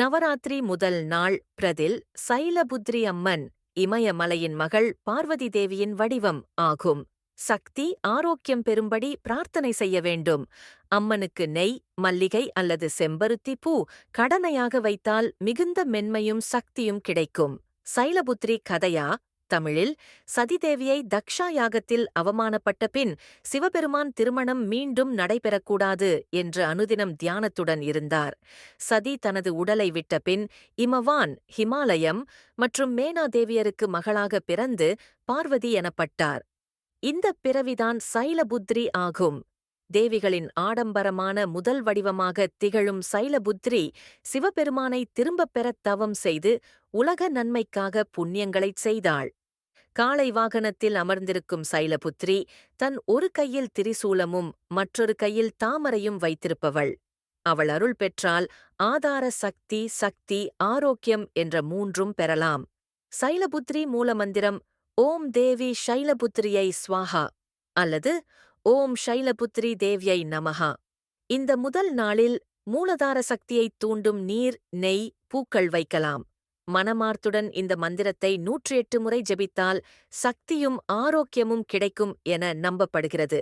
நவராத்திரி முதல் நாள் பிரதில் சைலபுத்ரி அம்மன் இமயமலையின் மகள் பார்வதி தேவியின் வடிவம் ஆகும். சக்தி ஆரோக்கியம் பெறும்படி பிரார்த்தனை செய்ய வேண்டும். அம்மனுக்கு நெய் மல்லிகை அல்லது செம்பருத்தி பூ கடனையாக வைத்தால் மிகுந்த மென்மையும் சக்தியும் கிடைக்கும். சைலபுத்ரி கதையா? தமிழில் சதிதேவியை தக்ஷா யாகத்தில் அவமானப்பட்ட பின் சிவபெருமான் திருமணம் மீண்டும் நடைபெறக்கூடாது என்று அனுதினம் தியானத்துடன் இருந்தார். சதி தனது உடலை விட்ட பின் இமவான் ஹிமாலயம் மற்றும் மேனா தேவியருக்கு மகளாக பிறந்து பார்வதி எனப்பட்டார். இந்த பிறவிதான் சைலபுத்ரி ஆகும். தேவிகளின் ஆடம்பரமான முதல் வடிவமாக திகழும் சைலபுத்ரி சிவபெருமானை திரும்பப் பெறத் தவம் செய்து உலக நன்மைக்காக புண்ணியங்களைச் செய்தாள். காளை வாகனத்தில் அமர்ந்திருக்கும் சைலபுத்ரி தன் ஒரு கையில் திரிசூலமும் மற்றொரு கையில் தாமரையும் வைத்திருப்பவள். அவள் அருள் பெற்றால் ஆதார சக்தி சக்தி ஆரோக்கியம் என்ற மூன்றும் பெறலாம். சைலபுத்ரி மூலமந்திரம் ஓம் தேவி ஷைலபுத்ரியை ஸ்வாஹா அல்லது ஓம் ஷைலபுத்ரி தேவியை நமஹா. இந்த முதல் நாளில் மூலதார சக்தியைத் தூண்டும் நீர் நெய் பூக்கள் வைக்கலாம். மனமார்த்துடன் இந்த மந்திரத்தை நூற்றி எட்டு முறை ஜெபித்தால் சக்தியும் ஆரோக்கியமும் கிடைக்கும் என நம்பப்படுகிறது.